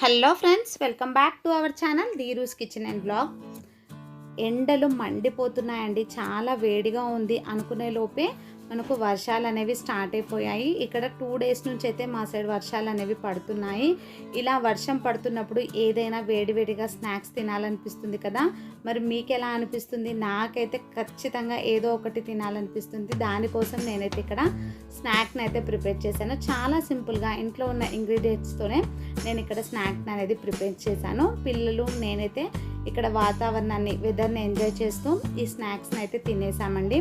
Hello friends, welcome back to our channel Dheeru's Kitchen and Vlog. ఎండలు మండిపోతున్నాయండి చాలా వేడిగా ఉంది అనుకునే లోపే మనకు వర్షాలు అనేవి స్టార్ట్ అయిపోయాయి ఇక్కడ టూ డేస్ నుంచి అయితే మా సైడ్ వర్షాలు అనేవి పడుతున్నాయి ఇలా వర్షం పడుతున్నప్పుడు ఏదైనా వేడివేడిగా స్నాక్స్ తినాలనిపిస్తుంది కదా మరి మీకు ఎలా అనిపిస్తుంది నాకైతే ఖచ్చితంగా ఏదో ఒకటి తినాలనిపిస్తుంది దానికోసం నేనైతే ఇక్కడ స్నాక్ని అయితే ప్రిపేర్ చేశాను చాలా సింపుల్గా ఇంట్లో ఉన్న ఇంగ్రీడియంట్స్తోనే నేను ఇక్కడ స్నాక్ని అనేది ప్రిపేర్ చేశాను పిల్లలు నేనైతే ఇక్కడ వాతావరణాన్ని వెదర్ని ఎంజాయ్ చేస్తూ ఈ స్నాక్స్ని అయితే తినేసామండి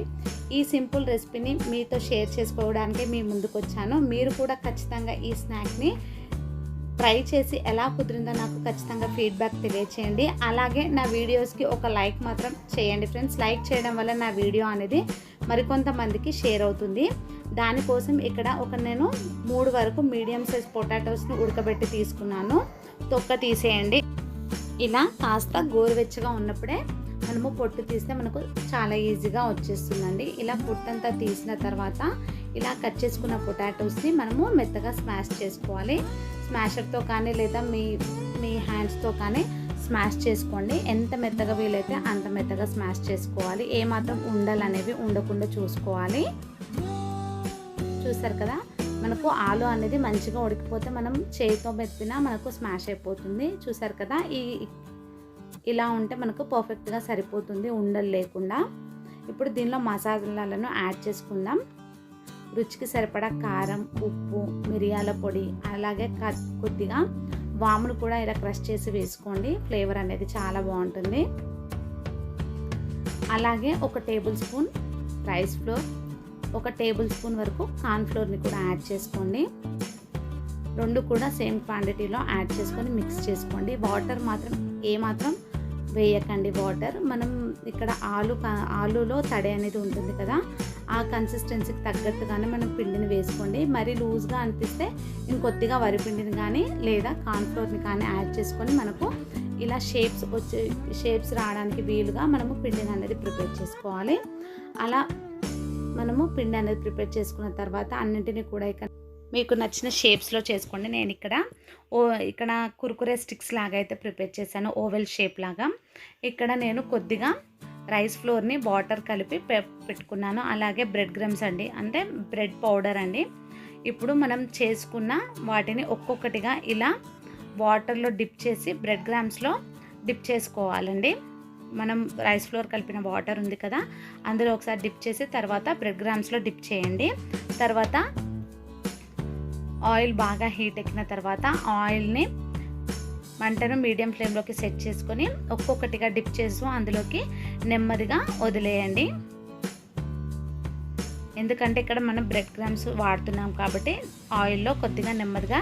ఈ సింపుల్ రెసిపీని మీతో షేర్ చేసుకోవడానికి మీ ముందుకు వచ్చాను మీరు కూడా ఖచ్చితంగా ఈ స్నాక్ని ట్రై చేసి ఎలా కుదిరిందో నాకు ఖచ్చితంగా ఫీడ్బ్యాక్ తెలియచేయండి అలాగే నా వీడియోస్కి ఒక లైక్ మాత్రం చేయండి ఫ్రెండ్స్ లైక్ చేయడం వల్ల నా వీడియో అనేది మరికొంతమందికి షేర్ అవుతుంది దానికోసం ఇక్కడ ఒక నేను మూడు వరకు మీడియం సైజ్ పొటాటోస్ని ఉడకబెట్టి తీసుకున్నాను తొక్క తీసేయండి ఇలా కాస్త గోరువెచ్చగా ఉన్నప్పుడే మనము పొట్టు తీస్తే మనకు చాలా ఈజీగా వచ్చేస్తుందండి ఇలా పొట్టంతా తీసిన తర్వాత ఇలా కట్ చేసుకున్న పొటాటోస్ని మనము మెత్తగా స్మాష్ చేసుకోవాలి స్మాషర్తో కానీ లేదా మీ మీ హ్యాండ్స్తో కానీ స్మాష్ చేసుకోండి ఎంత మెత్తగా వీలైతే అంత మెత్తగా స్మాష్ చేసుకోవాలి ఏమాత్రం ఉండలు అనేవి ఉండకుండా చూసుకోవాలి చూసారు కదా మనకు ఆలు అనేది మంచిగా ఉడికిపోతే మనం చేతితో పెట్టినా మనకు స్మాష్ అయిపోతుంది చూసారు కదా ఈ ఇలా ఉంటే మనకు పర్ఫెక్ట్గా సరిపోతుంది ఉండలు లేకుండా ఇప్పుడు దీనిలో మసాలాలను యాడ్ చేసుకుందాం రుచికి సరిపడా కారం ఉప్పు మిరియాల పొడి అలాగే కొద్దిగా వాములు కూడా ఇలా క్రష్ చేసి వేసుకోండి ఫ్లేవర్ అనేది చాలా బాగుంటుంది అలాగే ఒక టేబుల్ స్పూన్ రైస్ ఫ్లోర్ ఒక టేబుల్ స్పూన్ వరకు కార్న్ఫ్లోర్ని కూడా యాడ్ చేసుకోండి రెండు కూడా సేమ్ క్వాంటిటీలో యాడ్ చేసుకొని మిక్స్ చేసుకోండి వాటర్ మాత్రం ఏమాత్రం వేయకండి వాటర్ మనం ఇక్కడ ఆలు ఆలులో తడి అనేది ఉంటుంది కదా ఆ కన్సిస్టెన్సీకి తగ్గట్టుగానే మనం పిండిని వేసుకోండి మరి లూజ్గా అనిపిస్తే ఇంకొద్దిగా వరి పిండిని కానీ లేదా కార్న్ఫ్లోర్ని కానీ యాడ్ చేసుకొని మనకు ఇలా షేప్స్ వచ్చే షేప్స్ రావడానికి వీలుగా మనము పిండిని అనేది ప్రిపేర్ చేసుకోవాలి అలా మనము పిండి అనేది ప్రిపేర్ చేసుకున్న తర్వాత అన్నింటినీ కూడా ఇక మీకు నచ్చిన షేప్స్లో చేసుకోండి నేను ఇక్కడ ఓ ఇక్కడ కురుకురే స్టిక్స్ లాగా అయితే ప్రిపేర్ చేశాను ఓవెల్ షేప్ లాగా ఇక్కడ నేను కొద్దిగా రైస్ ఫ్లోర్ని వాటర్ కలిపి పెట్టుకున్నాను అలాగే బ్రెడ్ గ్రమ్స్ అండి అంటే బ్రెడ్ పౌడర్ అండి ఇప్పుడు మనం చేసుకున్న వాటిని ఒక్కొక్కటిగా ఇలా వాటర్లో డిప్ చేసి బ్రెడ్ గ్రామ్స్లో డిప్ చేసుకోవాలండి మనం రైస్ ఫ్లోర్ కలిపిన వాటర్ ఉంది కదా అందులో ఒకసారి డిప్ చేసి తర్వాత బ్రెడ్ గ్రామ్స్లో డిప్ చేయండి తర్వాత ఆయిల్ బాగా హీట్ ఎక్కిన తర్వాత ఆయిల్ని మంటను మీడియం ఫ్లేమ్లోకి సెట్ చేసుకొని ఒక్కొక్కటిగా డిప్ చేసి అందులోకి నెమ్మదిగా వదిలేయండి ఎందుకంటే ఇక్కడ మనం బ్రెడ్ గ్రామ్స్ వాడుతున్నాం కాబట్టి ఆయిల్లో కొద్దిగా నెమ్మదిగా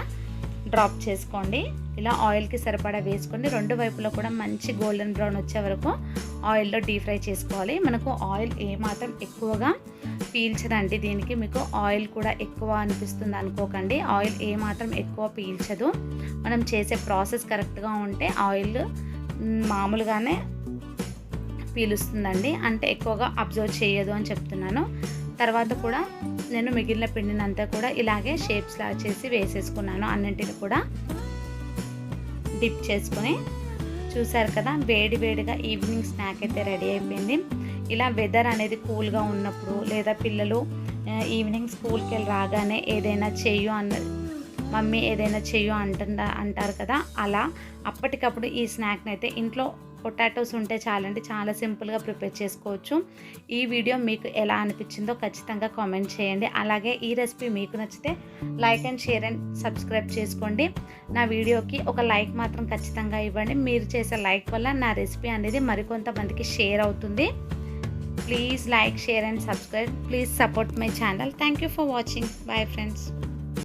డ్రాప్ చేసుకోండి ఇలా ఆయిల్కి సరిపడా వేసుకొని రెండు వైపులో కూడా మంచి గోల్డెన్ బ్రౌన్ వచ్చే వరకు ఆయిల్లో డీప్ ఫ్రై చేసుకోవాలి మనకు ఆయిల్ ఏమాత్రం ఎక్కువగా పీల్చదండి దీనికి మీకు ఆయిల్ కూడా ఎక్కువ అనిపిస్తుంది అనుకోకండి ఆయిల్ ఏమాత్రం ఎక్కువ పీల్చదు మనం చేసే ప్రాసెస్ కరెక్ట్గా ఉంటే ఆయిల్ మామూలుగానే పీలుస్తుందండి అంటే ఎక్కువగా అబ్జర్వ్ చేయదు అని చెప్తున్నాను తర్వాత కూడా నేను మిగిలిన పిండినంతా కూడా ఇలాగే షేప్స్ లా చేసి వేసేసుకున్నాను అన్నింటిని కూడా డిప్ చేసుకుని చూసారు కదా వేడి వేడిగా ఈవినింగ్ స్నాక్ అయితే రెడీ అయిపోయింది ఇలా వెదర్ అనేది కూల్గా ఉన్నప్పుడు లేదా పిల్లలు ఈవినింగ్ స్కూల్కి వెళ్ళి రాగానే ఏదైనా చెయ్యు అన్న మమ్మీ ఏదైనా చెయ్యు అంటుందా అంటారు కదా అలా అప్పటికప్పుడు ఈ స్నాక్ని అయితే ఇంట్లో పొటాటోస్ ఉంటే చాలంటే చాలా సింపుల్గా ప్రిపేర్ చేసుకోవచ్చు ఈ వీడియో మీకు ఎలా అనిపించిందో ఖచ్చితంగా కామెంట్ చేయండి అలాగే ఈ రెసిపీ మీకు నచ్చితే like and share and subscribe చేసుకోండి నా వీడియోకి ఒక లైక్ మాత్రం ఖచ్చితంగా ఇవ్వండి మీరు చేసే లైక్ వల్ల నా రెసిపీ అనేది మరికొంతమందికి షేర్ అవుతుంది please like share and subscribe please support my channel thank you for watching bye friends